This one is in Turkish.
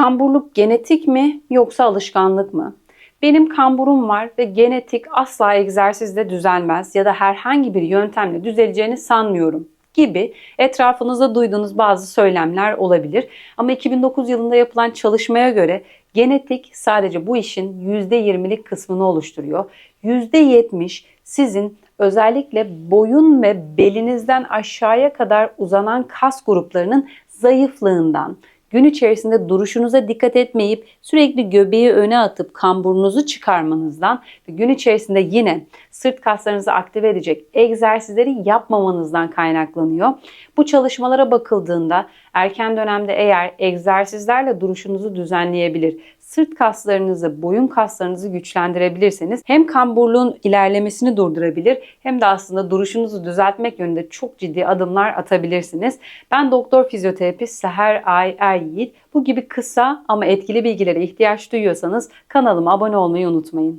Kamburluk genetik mi yoksa alışkanlık mı? Benim kamburum var ve genetik asla egzersizle düzelmez ya da herhangi bir yöntemle düzeleceğini sanmıyorum gibi etrafınızda duyduğunuz bazı söylemler olabilir. Ama 2009 yılında yapılan çalışmaya göre genetik sadece bu işin %20'lik kısmını oluşturuyor. %70 sizin özellikle boyun ve belinizden aşağıya kadar uzanan kas gruplarının zayıflığından, gün içerisinde duruşunuza dikkat etmeyip sürekli göbeği öne atıp kamburunuzu çıkarmanızdan ve gün içerisinde yine sırt kaslarınızı aktive edecek egzersizleri yapmamanızdan kaynaklanıyor. Bu çalışmalara bakıldığında erken dönemde eğer egzersizlerle duruşunuzu düzenleyebilir, sırt kaslarınızı, boyun kaslarınızı güçlendirebilirseniz hem kamburluğun ilerlemesini durdurabilir hem de aslında duruşunuzu düzeltmek yönünde çok ciddi adımlar atabilirsiniz. Ben doktor fizyoterapist Seher Ay Er Yiğit. Bu gibi kısa ama etkili bilgilere ihtiyaç duyuyorsanız kanalıma abone olmayı unutmayın.